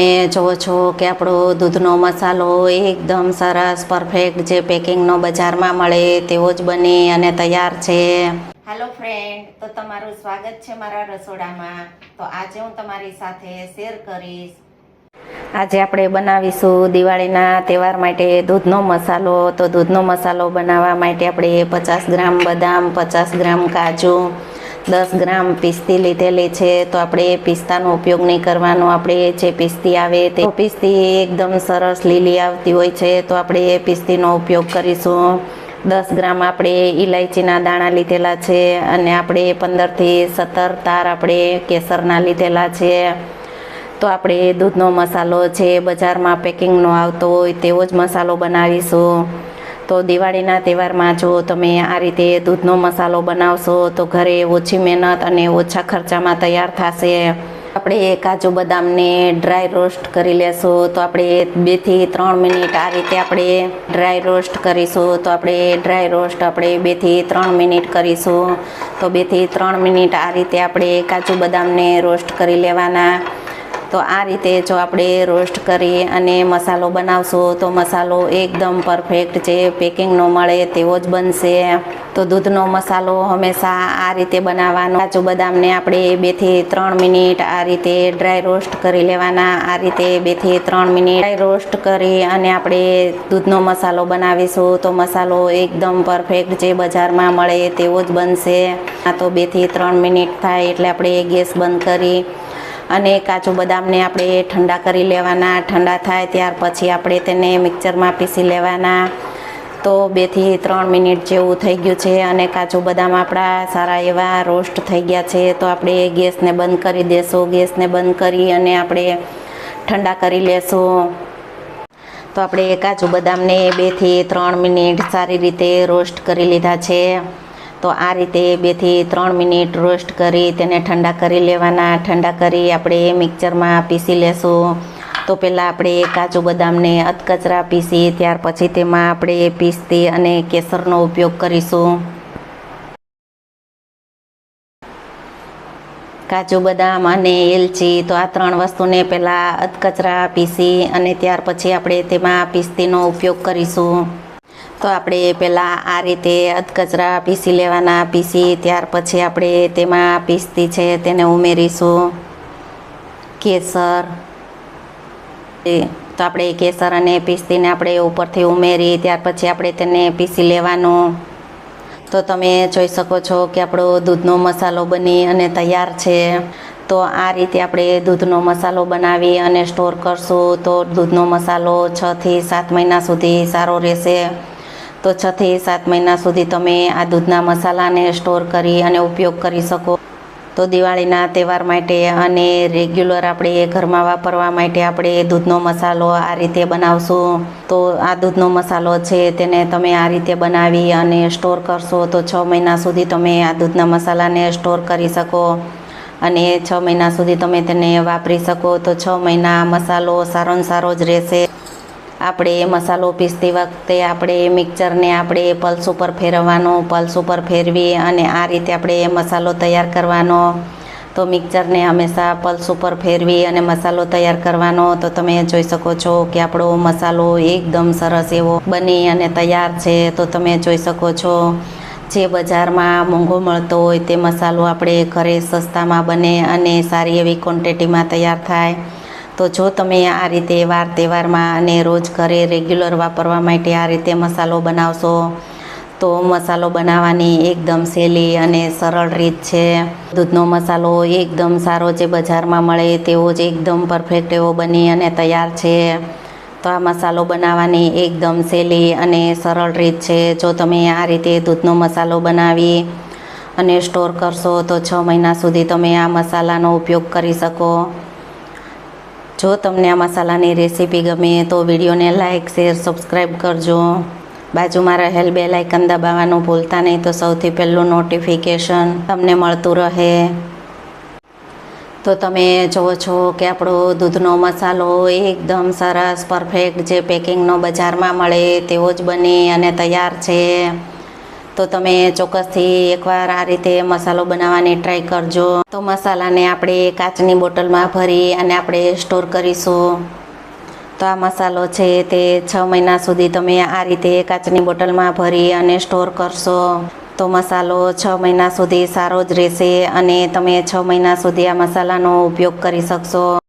તમે જુઓ છો કે આપણો દૂધનો મસાલો એકદમ સરસ પરફેક્ટ જે પેકિંગનો બજારમાં મળે તેવો જ બની અને તૈયાર છે. હેલો ફ્રેન્ડ તો તમારું સ્વાગત છે મારા રસોડામાં. તો આજે હું તમારી સાથે શેર કરીશ. આજે આપણે બનાવીશું દિવાળીના તહેવાર માટે દૂધનો મસાલો. તો દૂધનો મસાલો બનાવવા માટે આપણે પચાસ ગ્રામ બદામ પચાસ ગ્રામ કાજુ દસ ગ્રામ પિસ્તી લીધેલી છે તો આપણે પિસ્તાનો ઉપયોગ નહીં કરવાનો. આપણે જે પિસ્તી આવે તે પિસ્તી એકદમ સરસ લીલી આવતી હોય છે તો આપણે એ પિસ્તીનો ઉપયોગ કરીશું. દસ ગ્રામ આપણે ઇલાયચીના દાણા લીધેલા છે અને આપણે પંદરથી સત્તર તાર આપણે કેસરના લીધેલા છે. તો આપણે દૂધનો મસાલો છે, બજારમાં પેકિંગનો આવતો હોય તેવો જ મસાલો બનાવીશું. તો દિવાળીના તહેવારમાં જો તમે આ રીતે દૂધનો મસાલો બનાવશો, તો ઘરે ઓછી મહેનત અને ઓછા ખર્ચામાં તૈયાર થશે. આપણે કાજુ બદામને ડ્રાય રોસ્ટ કરી લેશું, તો આપણે બેથી ત્રણ મિનિટ આ રીતે આપણે ડ્રાય રોસ્ટ કરીશું. તો આપણે ડ્રાય રોસ્ટ આપણે બેથી ત્રણ મિનિટ કરીશું. તો બેથી ત્રણ મિનિટ આ રીતે આપણે કાજુ બદામને રોસ્ટ કરી લેવાના. તો આ રીતે જો આપણે રોસ્ટ કરી અને મસાલો બનાવશું, તો મસાલો એકદમ પરફેક્ટ જે પેકિંગનો મળે તેવો જ બનશે. તો દૂધનો મસાલો હંમેશા આ રીતે બનાવવાનો. કાજુ બદામને આપણે બેથી ત્રણ મિનિટ આ રીતે ડ્રાય રોસ્ટ કરી લેવાના. આ રીતે બેથી ત્રણ મિનિટ ડ્રાય રોસ્ટ કરી અને આપણે દૂધનો મસાલો બનાવીશું. તો મસાલો એકદમ પરફેક્ટ જે બજારમાં મળે તેવો જ બનશે. આ તો બેથી ત્રણ મિનિટ થાય એટલે આપણે ગેસ બંધ કરી અને કાજુ બદામને આપણે ઠંડા કરી લેવાના. ઠંડા થાય ત્યાર પછી આપણે તેને મિક્સરમાં પીસી લેવાના. તો બેથી ત્રણ મિનિટ જેવું થઈ ગયું છે અને કાજુ બદામ આપણા સારા એવા રોસ્ટ થઈ ગયા છે. તો આપણે ગેસને બંધ કરી દેશું. ગેસને બંધ કરી અને આપણે ઠંડા કરી લેશું. તો આપણે કાજુ બદામને બેથી ત્રણ મિનિટ સારી રીતે રોસ્ટ કરી લીધા છે. તો આ રીતે બેથી ત્રણ મિનિટ રોસ્ટ કરી, તેને ઠંડા કરી લેવાના. ઠંડા કરી આપણે મિક્સરમાં પીસી લેશું. તો પહેલાં આપણે કાજુ બદામને અધકચરા પીસી, ત્યાર પછી તેમાં આપણે પીસતી અને કેસરનો ઉપયોગ કરીશું. કાજુ બદામ અને એલચી, તો આ ત્રણ વસ્તુને પહેલાં અધકચરા પીસી અને ત્યાર પછી આપણે તેમાં પીસ્તીનો ઉપયોગ કરીશું. તો આપણે પહેલાં આ રીતે અધકચરા પીસી લેવાના, પીસી ત્યાર પછી આપણે તેમાં પીસતી છે તેને ઉમેરીશું. કેસર. તો આપણે કેસર અને પીસતીને આપણે ઉપરથી ઉમેરી, ત્યાર પછી આપણે તેને પીસી લેવાનું. તો તમે જોઈ શકો છો કે આપણો દૂધનો મસાલો બની અને તૈયાર છે. તો આ રીતે આપણે દૂધનો મસાલો બનાવી અને સ્ટોર કરશું. તો દૂધનો મસાલો છથી સાત મહિના સુધી સારો રહેશે. તો છથી સાત મહિના સુધી તમે આ દૂધના મસાલાને સ્ટોર કરી અને ઉપયોગ કરી શકો. તો દિવાળીના તહેવાર માટે અને રેગ્યુલર આપણે ઘરમાં વાપરવા માટે આપણે દૂધનો મસાલો આ રીતે બનાવશું. તો આ દૂધનો મસાલો છે તેને તમે આ રીતે બનાવી અને સ્ટોર કરશો તો છ મહિના સુધી તમે આ દૂધના મસાલાને સ્ટોર કરી શકો. અને છ મહિના સુધી તમે તેને વાપરી શકો તો છ મહિના મસાલો સારો સારો જ રહેશે. આપણે મસાલો પીસતી વખતે આપણે મિક્સરને આપણે પલ્સ ઉપર ફેરવવાનો, પલ્સ ઉપર ફેરવી અને આ રીતે આપણે મસાલો તૈયાર કરવાનો. તો મિક્સરને હંમેશા પલ્સ ઉપર ફેરવી અને મસાલો તૈયાર કરવાનો. તો તમે જોઈ શકો છો કે આપણો મસાલો એકદમ સરસ એવો બની અને તૈયાર છે. તો તમે જોઈ શકો છો જે બજારમાં મોંઘો મળતો હોય તે મસાલો આપણે ઘરે સસ્તામાં બને અને સારી એવી ક્વોન્ટિટીમાં તૈયાર થાય. તો જો તમે આ રીતે વાર તહેવારમાં અને રોજ ઘરે રેગ્યુલર વાપરવા માટે આ રીતે મસાલો બનાવશો, તો મસાલો બનાવવાની એકદમ સહેલી અને સરળ રીત છે. દૂધનો મસાલો એકદમ સારો જે બજારમાં મળે તેવો જ એકદમ પરફેક્ટ એવો બની અને તૈયાર છે. તો આ મસાલો બનાવવાની એકદમ સહેલી અને સરળ રીત છે. જો તમે આ રીતે દૂધનો મસાલો બનાવી અને સ્ટોર કરશો, તો છ મહિના સુધી તમે આ મસાલાનો ઉપયોગ કરી શકો. જો તમને આ મસાલાની રેસીપી ગમે તો વિડીયોને લાઇક શેર, સબસ્ક્રાઈબ કરજો. બાજુમાં રહેલ બે લાઇકન દબાવવાનું ભૂલતા નહીં તો સૌથી પહેલું નોટિફિકેશન તમને મળતું રહે. તો તમે જુઓ છો કે આપણો દૂધનો મસાલો એકદમ સરસ, પરફેક્ટ જે પેકિંગનો બજારમાં મળે તેવો જ બની અને તૈયાર છે. તો તમે ચોક્કસથી એકવાર આ રીતે મસાલો બનાવવાની ટ્રાય કરજો. તો મસાલાને આપણે કાચની બોટલમાં ભરી અને આપણે સ્ટોર કરીશું. તો આ મસાલો છે તે છ મહિના સુધી તમે આ રીતે કાચની બોટલમાં ભરી અને સ્ટોર કરશો. તો મસાલો છ મહિના સુધી સારો જ રહેશે અને તમે છ મહિના સુધી આ મસાલાનો ઉપયોગ કરી શકશો.